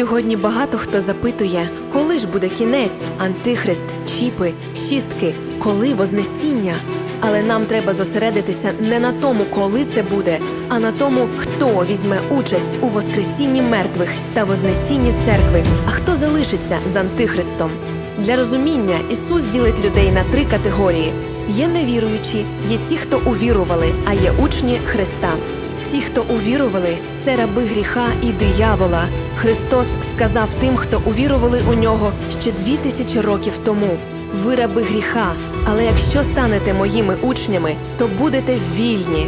Сьогодні багато хто запитує, коли ж буде кінець, антихрист, чіпи, шістки, коли вознесіння. Але нам треба зосередитися не на тому, коли це буде, а на тому, хто візьме участь у воскресінні мертвих та вознесінні церкви, а хто залишиться з антихристом. Для розуміння Ісус ділить людей на три категорії: є невіруючі, є ті, хто увірували, а є учні Христа. Ті, хто увірували, це раби гріха і диявола. Христос сказав тим, хто увірували у нього ще дві тисячі років тому. Ви раби гріха, але якщо станете моїми учнями, то будете вільні.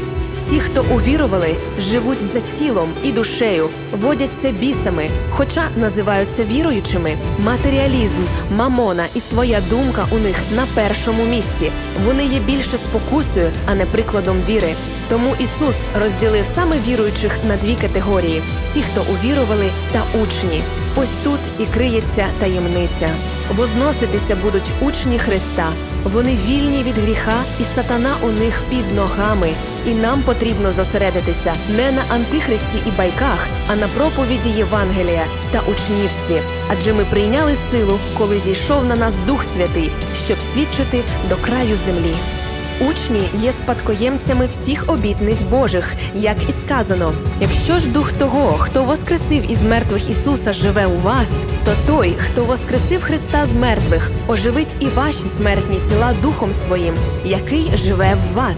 Ті, хто увірували, живуть за тілом і душею, водяться бісами, хоча називаються віруючими. Матеріалізм, мамона і своя думка у них на першому місці. Вони є більше спокусою, а не прикладом віри. Тому Ісус розділив саме віруючих на дві категорії: ті, хто увірували, та учні. Ось тут і криється таємниця. Возноситися будуть учні Христа. Вони вільні від гріха, і сатана у них під ногами. І нам потрібно зосередитися не на антихристі і байках, а на проповіді Євангелія та учнівстві. Адже ми прийняли силу, коли зійшов на нас Дух Святий, щоб свідчити до краю землі. Учні є спадкоємцями всіх обітниць Божих, як і сказано: якщо ж дух того, хто воскресив із мертвих Ісуса, живе у вас, то той, хто воскресив Христа з мертвих, оживить і ваші смертні тіла духом своїм, який живе в вас.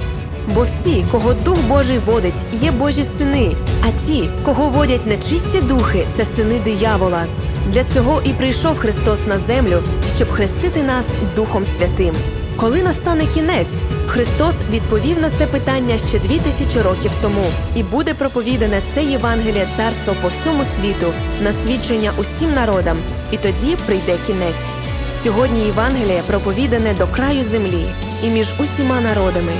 Бо всі, кого Дух Божий водить, є Божі сини, а ті, кого водять нечисті духи, це сини диявола. Для цього і прийшов Христос на землю, щоб хрестити нас Духом Святим. Коли настане кінець, Христос відповів на це питання ще дві тисячі років тому, і буде проповідане це Євангеліє царство по всьому світу на свідчення усім народам, і тоді прийде кінець. Сьогодні Євангеліє проповідане до краю землі і між усіма народами.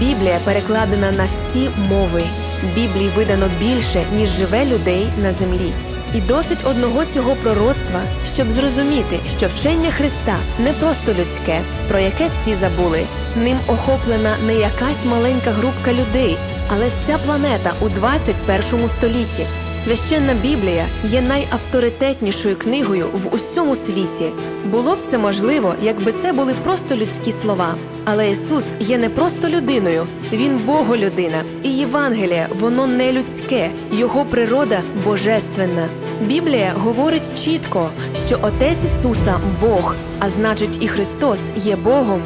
Біблія перекладена на всі мови. Біблії видано більше, ніж живе людей на землі. І досить одного цього пророцтва, щоб зрозуміти, що вчення Христа не просто людське, про яке всі забули. Ним охоплена не якась маленька групка людей, але вся планета у 21 столітті. Священна Біблія є найавторитетнішою книгою в усьому світі. Було б це можливо, якби це були просто людські слова. Але Ісус є не просто людиною, Він Боголюдина. І Євангеліє, воно не людське, його природа божественна. Біблія говорить чітко, що Отець Ісуса Бог, а значить, і Христос є Богом.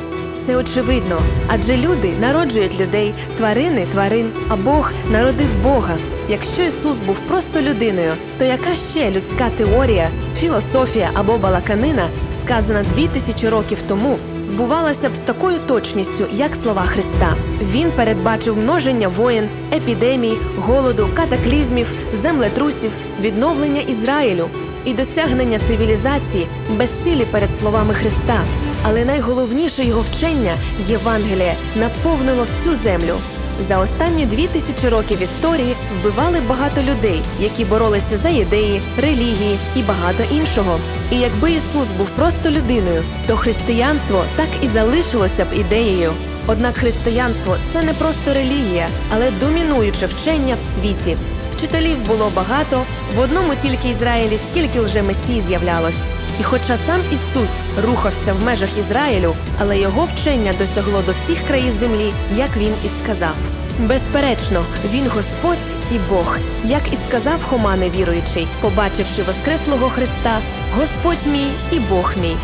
Це очевидно, адже люди народжують людей, тварини тварин, а Бог народив Бога. Якщо Ісус був просто людиною, то яка ще людська теорія, філософія або балаканина, сказана дві тисячі років тому, збувалася б з такою точністю, як слова Христа? Він передбачив множення воєн, епідемій, голоду, катаклізмів, землетрусів, відновлення Ізраїлю і досягнення цивілізації безсилі перед словами Христа. Але найголовніше його вчення Євангеліє наповнило всю землю. За останні дві тисячі років історії вбивали багато людей, які боролися за ідеї, релігії і багато іншого. І якби Ісус був просто людиною, то християнство так і залишилося б ідеєю. Однак християнство це не просто релігія, але домінуюче вчення в світі. Вчителів було багато, в одному тільки Ізраїлі скільки вже месій з'являлось. І хоча сам Ісус рухався в межах Ізраїлю, але його вчення досягло до всіх країв землі, як він і сказав. Безперечно, він Господь і Бог, як і сказав Хома невіруючий, побачивши Воскреслого Христа, Господь мій і Бог мій.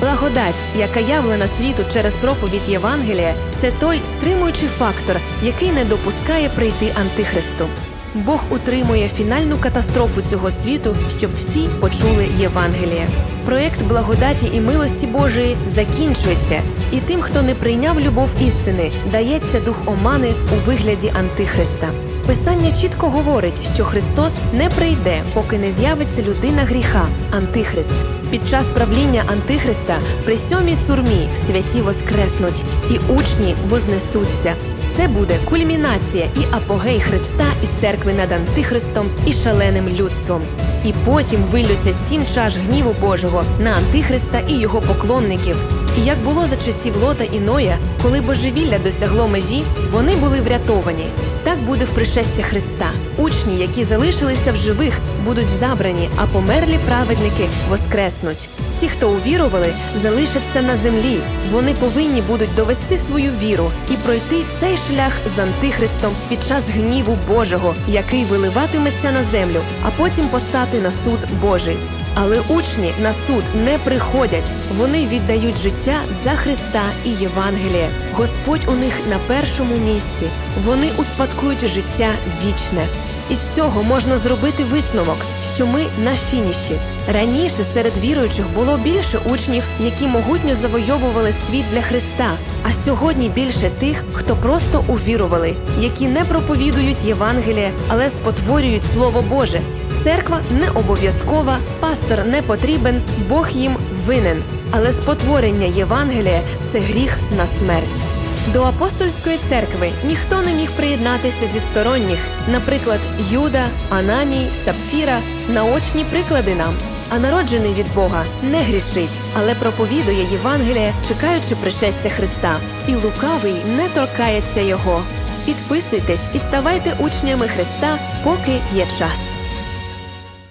Благодать, яка явлена світу через проповідь Євангелія, це той стримуючий фактор, який не допускає прийти антихристу. Бог утримує фінальну катастрофу цього світу, щоб всі почули Євангеліє. Проєкт благодаті і милості Божої закінчується, і тим, хто не прийняв любов істини, дається дух омани у вигляді антихриста. Писання чітко говорить, що Христос не прийде, поки не з'явиться людина гріха, антихрист. Під час правління антихриста при сьомій сурмі святі воскреснуть, і учні вознесуться. Це буде кульмінація і апогей Христа і церкви над антихристом і шаленим людством. І потім вилються сім чаш гніву Божого на антихриста і його поклонників. І як було за часів Лота і Ноя, коли божевілля досягло межі, вони були врятовані. Так буде в пришестя Христа. учні, які залишилися в живих, будуть забрані, а померлі праведники воскреснуть. Ті, хто увірували, залишаться на землі. Вони повинні будуть довести свою віру і пройти цей шлях з антихристом під час гніву Божого, який виливатиметься на землю, а потім постати на суд Божий. Але учні на суд не приходять. Вони віддають життя за Христа і Євангеліє. Господь у них на першому місці. Вони успадкують життя вічне. Із цього можна зробити висновок, що ми на фініші. Раніше серед віруючих було більше учнів, які могутньо завойовували світ для Христа. А сьогодні більше тих, хто просто увірували, які не проповідують Євангеліє, але спотворюють Слово Боже. Церква не обов'язкова, пастор не потрібен, Бог їм винен. Але спотворення Євангелія це гріх на смерть. До апостольської церкви ніхто не міг приєднатися зі сторонніх, наприклад, Юда, Ананій, Сапфіра, наочні приклади нам. А народжений від Бога не грішить, але проповідує Євангеліє, чекаючи пришестя Христа. І лукавий не торкається його. Підписуйтесь і ставайте учнями Христа, поки є час.